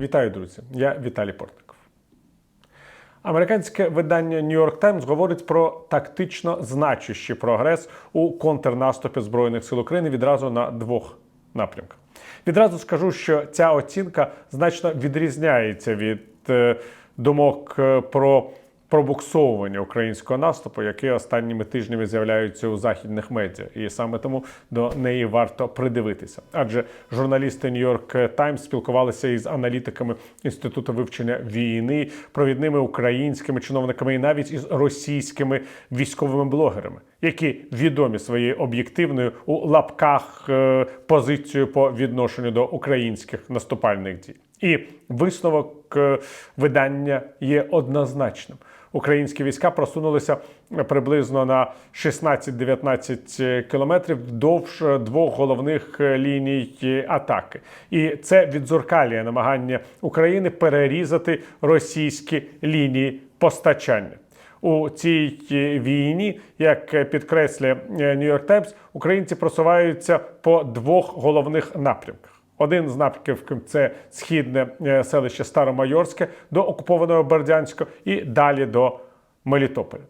Вітаю, друзі! Я Віталій Портников. Американське видання New York Times говорить про тактично значущий прогрес у контрнаступі Збройних сил України відразу на двох напрямках. Відразу скажу, що ця оцінка значно відрізняється від е, думок е, про пробуксовування українського наступу, які останніми тижнями з'являються у західних медіа, і саме тому до неї варто придивитися. Адже журналісти York Times спілкувалися із аналітиками інституту вивчення війни, провідними українськими чиновниками і навіть із російськими військовими блогерами, які відомі своєю об'єктивною у лапках е, позицією по відношенню до українських наступальних дій. І висновок е, видання є однозначним. Українські війська просунулися приблизно на 16-19 кілометрів вдовж двох головних ліній атаки, і це відзеркалює намагання України перерізати російські лінії постачання. У цій війні, як підкреслює York Times, українці просуваються по двох головних напрямках. Один з напрямків це східне е, селище Старомайорське до окупованого Бердянська і далі до Мелітополя.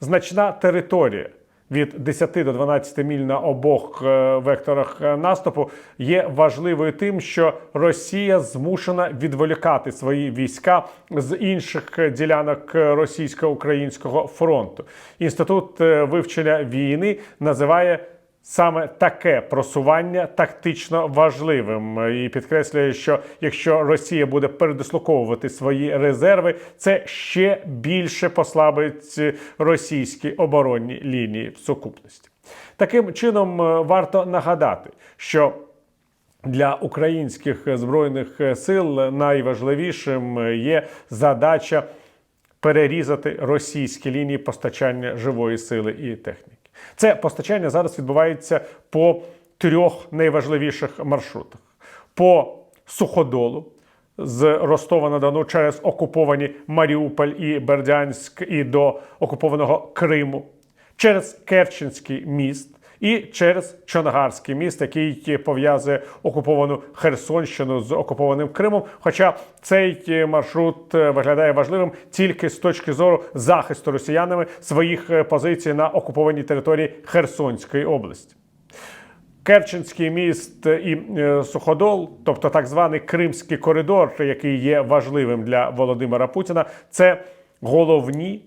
Значна територія від 10 до 12 міль на обох е, векторах е, наступу є важливою тим, що Росія змушена відволікати свої війська з інших ділянок російсько-українського фронту. Інститут вивчення війни називає Саме таке просування тактично важливим і підкреслює, що якщо Росія буде передислоковувати свої резерви, це ще більше послабить російські оборонні лінії в сукупності. Таким чином е, варто нагадати, що для українських збройних сил найважливішим є задача перерізати російські лінії постачання живої сили і техніки. Це постачання зараз відбувається по трьох найважливіших маршрутах: по суходолу з Ростова на Дону через окуповані Маріуполь і Бердянськ і до окупованого Криму, через Керченський міст. І через Чонгарський міст, який пов'язує окуповану Херсонщину з окупованим Кримом. Хоча цей маршрут виглядає важливим тільки з точки зору захисту росіянами своїх позицій на окупованій території Херсонської області. Керченський міст і е, Суходол, тобто так званий Кримський коридор, який є важливим для Володимира Путіна, це головні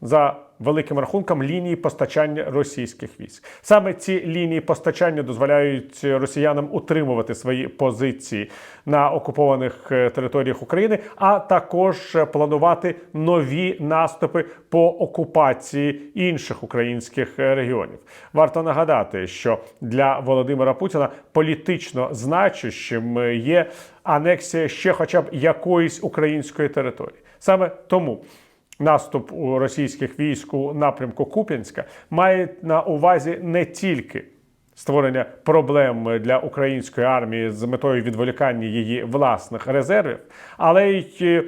за великим рахунком лінії постачання російських військ. Саме ці лінії постачання дозволяють росіянам утримувати свої позиції на окупованих е, територіях України, а також планувати нові наступи по окупації інших українських регіонів. Варто нагадати, що для Володимира Путіна політично значущим є анексія ще, хоча б якоїсь української території. Саме тому наступ у російських військ у напрямку Куп'янська має на увазі не тільки створення проблем для української армії з метою відволікання її власних резервів, але й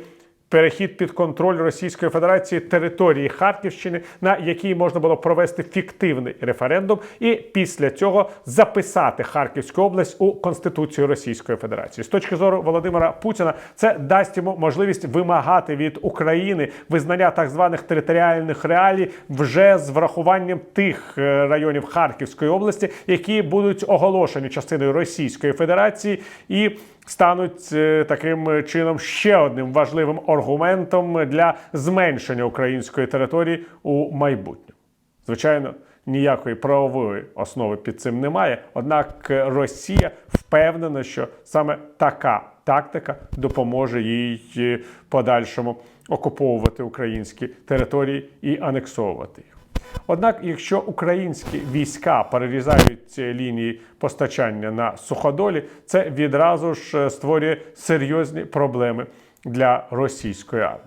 перехід під контроль Російської Федерації території Харківщини, на якій можна було провести фіктивний референдум, і після цього записати Харківську область у Конституцію Російської Федерації. З точки зору Володимира Путіна, це дасть йому можливість вимагати від України визнання так званих територіальних реалій вже з врахуванням тих е, районів Харківської області, які будуть оголошені частиною Російської Федерації і стануть е, таким чином ще одним важливим аргументом для зменшення української території у майбутньому. Звичайно, ніякої правової основи під цим немає. Однак Росія впевнена, що саме така тактика допоможе їй е, подальшому окуповувати українські території і анексовувати їх. Однак, якщо українські війська перерізають лінії постачання на суходолі, це відразу ж створює серйозні проблеми для російської армії.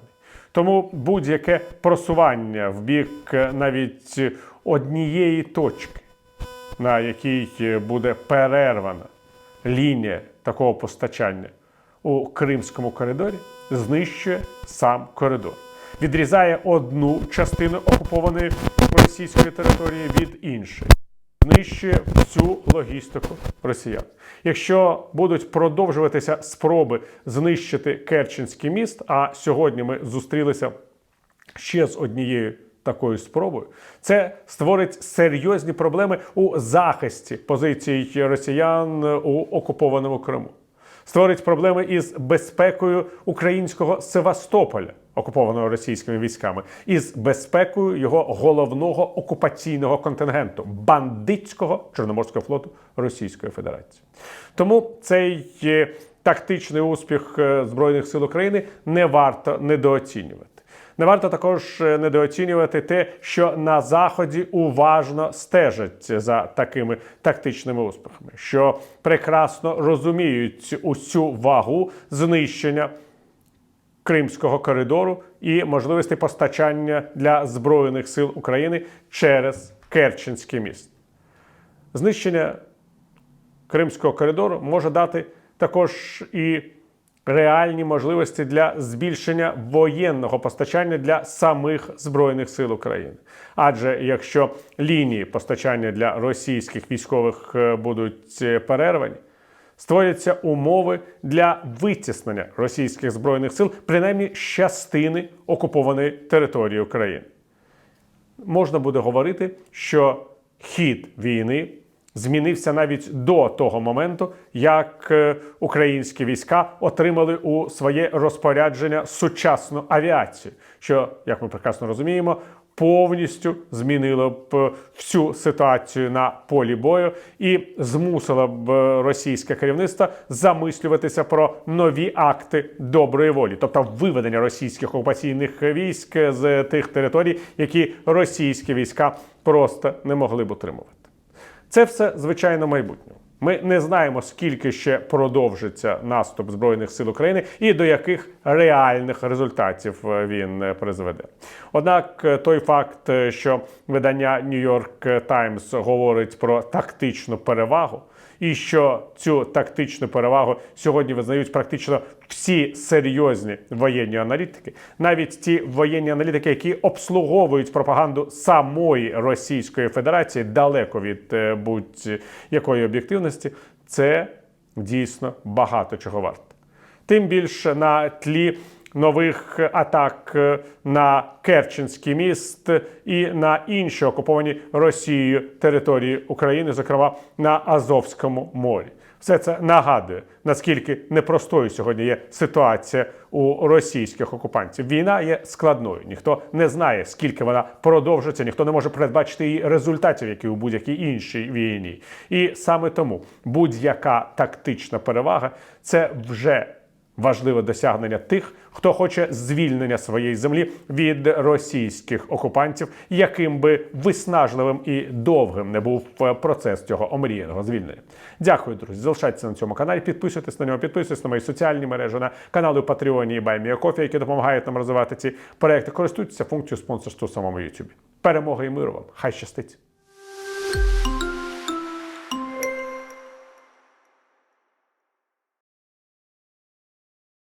Тому будь-яке просування в бік навіть однієї точки, на якій буде перервана лінія такого постачання у Кримському коридорі, знищує сам коридор відрізає одну частину окупованої російської території від іншої. Знищує всю логістику росіян. Якщо будуть продовжуватися спроби знищити Керченський міст, а сьогодні ми зустрілися ще з однією такою спробою, це створить серйозні проблеми у захисті позицій росіян у окупованому Криму. Створить проблеми із безпекою українського Севастополя, окупованого російськими військами, із безпекою його головного окупаційного контингенту бандитського Чорноморського флоту Російської Федерації. Тому цей е, тактичний успіх е, Збройних сил України не варто недооцінювати. Не варто також е, недооцінювати те, що на заході уважно стежать за такими тактичними успіхами, що прекрасно розуміють усю вагу знищення Кримського коридору і можливості постачання для збройних сил України через Керченський міст. Знищення Кримського коридору може дати також і реальні можливості для збільшення воєнного постачання для самих збройних сил України. Адже якщо лінії постачання для російських військових е, будуть е, перервані, створяться умови для витіснення російських збройних сил, принаймні частини окупованої території України. Можна буде говорити, що хід війни змінився навіть до того моменту, як е, українські війська отримали у своє розпорядження сучасну авіацію, що, як ми прекрасно розуміємо, повністю змінило б е, всю ситуацію на полі бою і змусило б е, російське керівництво замислюватися про нові акти доброї волі, тобто виведення російських окупаційних військ з тих територій, які російські війська просто не могли б утримувати. Це все звичайно майбутнє. Ми не знаємо, скільки ще продовжиться наступ збройних сил України і до яких реальних результатів е, він е, призведе. Однак е, той факт, що видання York Times говорить про тактичну перевагу, і що цю тактичну перевагу сьогодні визнають практично всі серйозні воєнні аналітики, навіть ті воєнні аналітики, які обслуговують пропаганду самої Російської Федерації далеко від будь-якої об'єктивності, це дійсно багато чого варто. Тим більше на тлі нових атак е, на Керченський міст і на інші окуповані Росією території України, зокрема на Азовському морі. Все це нагадує, наскільки непростою сьогодні є ситуація у російських окупантів. Війна є складною. Ніхто не знає, скільки вона продовжиться, ніхто не може передбачити її результатів, які у будь-якій іншій війні. І саме тому будь-яка тактична перевага це вже важливе досягнення тих, хто хоче звільнення своєї землі від російських окупантів, яким би виснажливим і довгим не був е, процес цього омріяного звільнення. Дякую, друзі. Залишайтеся на цьому каналі, підписуйтесь на нього, підписуйтесь на мої соціальні мережі, на канали Патреоні і Байміякофі, які допомагають нам розвивати ці проекти. Користуйтеся функцією спонсорства у самому Ютубі. Перемоги і миру вам! Хай щастить!